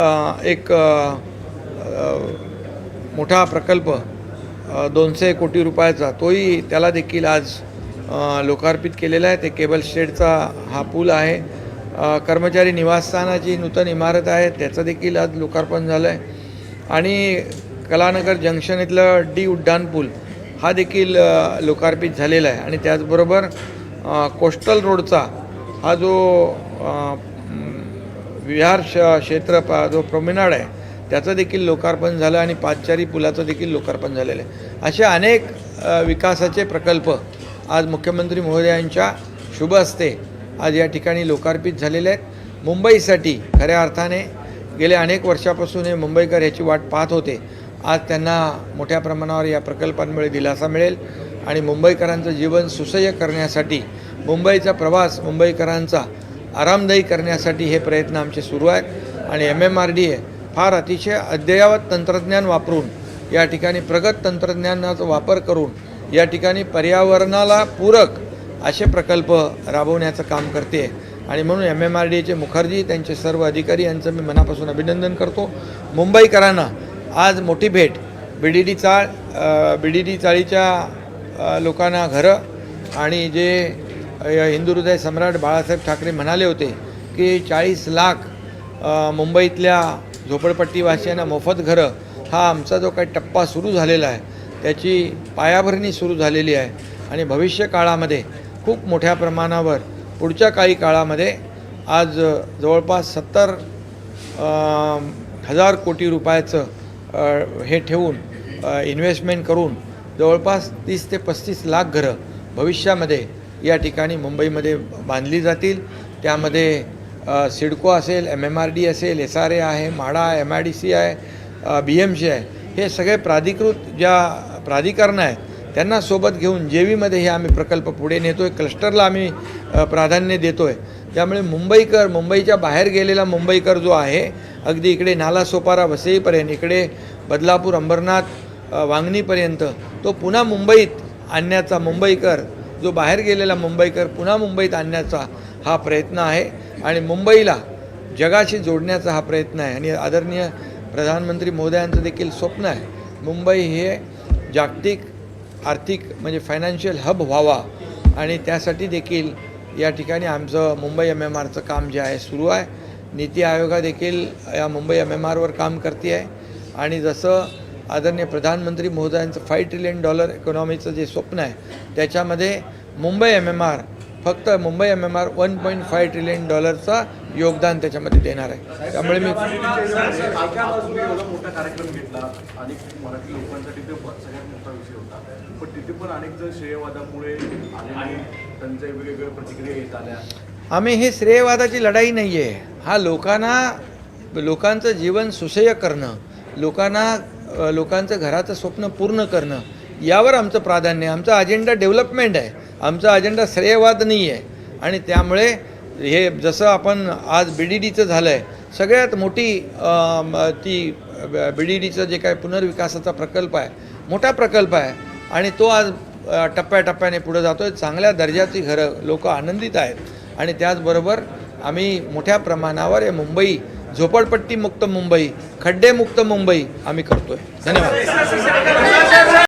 एक मोठा प्रकल्प दोनशे कोटी रुपयाचा तोही त्याला देखील आज लोकार्पित केलेला आहे. ते केबल शेडचा हा पूल आहे. कर्मचारी निवासस्थानाची नूतन इमारत आहे. त्याचं देखील आज लोकार्पण झालं आहे आणि कलानगर जंक्शन इथलं डी उड्डाण पूल हा देखील लोकार्पित झालेला आहे. आणि त्याचबरोबर कोस्टल रोडचा हा जो विहार श क्षेत्र प जो प्रोमिनाड आहे त्याचं देखील लोकार्पण झालं आणि पादचारी पुलाचं देखील लोकार्पण झालेलं आहे. असे अनेक विकासाचे प्रकल्प आज मुख्यमंत्री महोदयांच्या शुभ हस्ते आज या ठिकाणी लोकार्पित झालेले आहेत. मुंबईसाठी खऱ्या अर्थाने गेल्या अनेक वर्षापासून हे मुंबईकर ह्याची वाट पाहत होते. आज त्यांना मोठ्या प्रमाणावर या प्रकल्पांमुळे दिलासा मिळेल आणि मुंबईकरांचं जीवन सुसह्य करण्यासाठी मुंबईचा प्रवास मुंबईकरांचा आरामदायी करण्यासाठी हे प्रयत्न आमचे सुरू आहेत. आणि M M R D A फार अतिशय अद्ययावत तंत्रज्ञान वापरून या ठिकाणी प्रगत तंत्रज्ञानाचा वापर करून या ठिकाणी पर्यावरणाला पूरक असे प्रकल्प राबवण्याचं काम करते. आणि म्हणून एम एम आर डी एचे मुखर्जी त्यांचे सर्व अधिकारी यांचं मी मनापासून अभिनंदन करतो. मुंबईकरांना आज मोठी भेट. बी डी डी चाळ बी डी डी चाळीच्या लोकांना घरं आणि जे हिंदू हृदय सम्राट बाळासाहेब ठाकरे म्हणाले होते की चाळीस लाख मुंबईतल्या झोपडपट्टीवासियांना मोफत घरं हा आमचा जो काही टप्पा सुरू झालेला आहे त्याची पायाभरणी सुरू झालेली आहे. आणि भविष्य काळामध्ये खूप मोठ्या प्रमाणावर पुढच्या काही काळामध्ये आज जवळपास सत्तर हजार कोटी रुपयाचं हे ठेवून इन्व्हेस्टमेंट करून जवळपास तीस ते पस्तीस लाख घरं भविष्यामध्ये या ठिकाणी मुंबईमध्ये बांधली जातील. त्यामध्ये सिडको असेल एम एम आर डी असेल एस आर ए आहे MHADA M I D C आहे बी एम सी आहे. हे सगळे प्राधिकृत ज्या प्राधिकरणं आहेत त्यांना सोबत घेऊन जे व्हीमध्ये हे आम्ही प्रकल्प पुढे नेतो आहे क्लस्टरला आम्ही प्राधान्य देतो आहे त्यामुळे मुंबईकर मुंबईच्या बाहेर गेलेला मुंबईकर जो आहे अगदी इकडे नालासोपारा वसईपर्यंत इकडे बदलापूर अंबरनाथ वांगणीपर्यंत तो पुन्हा मुंबईत आणण्याचा मुंबईकर जो बाहेर गेलेला मुंबईकर पुन्हा मुंबईत आणण्याचा हा प्रयत्न आहे आणि मुंबईला जगाशी जोडण्याचा हा प्रयत्न आहे. आणि आदरणीय प्रधानमंत्री महोदयांचं देखील स्वप्न आहे. मुंबई हे जागतिक आर्थिक म्हणजे फायनान्शियल हब व्हावा आणि त्यासाठी देखील या ठिकाणी आमचं मुंबई एम एम आरचं काम जे आहे सुरू आहे. नीती आयोगा देखील या मुंबई एम एम आरवर काम करते आहे आणि जसं आदरणीय प्रधानमंत्री महोदयांचं फाय ट्रिलियन डॉलर इकॉनॉमीचं जे स्वप्न आहे त्याच्यामध्ये मुंबई एम एम आर फक्त Mumbai M M R one point five trillion डॉलरचा योगदान त्याच्यामध्ये देणार आहे. त्यामुळे मी आम्ही हे श्रेयवादाची लढाई नाही आहे हा लोकांना लोकांचं जीवन सुसह्य करणं लोकांना लोकांचं घराचं स्वप्न पूर्ण करणं यावर आमचं प्राधान्य आहे. आमचा अजेंडा डेव्हलपमेंट आहे. आमचा अजेंडा श्रेयवाद नाही आहे. आणि त्यामुळे हे जसं आपण आज बी डी डीचं झालं आहे सगळ्यात मोठी ती बी डी डीचं जे काय पुनर्विकासाचा प्रकल्प आहे मोठा प्रकल्प आहे. आणि तो आज टप्प्याटप्प्याने पुढे जातो आहे चांगल्या दर्जाची घरं लोक आनंदित आहेत. आणि त्याचबरोबर आम्ही मोठ्या प्रमाणावर हे मुंबई झोपडपट्टी मुक्त मुंबई खड्डेमुक्त मुंबई आम्ही करतो आहे धन्यवाद.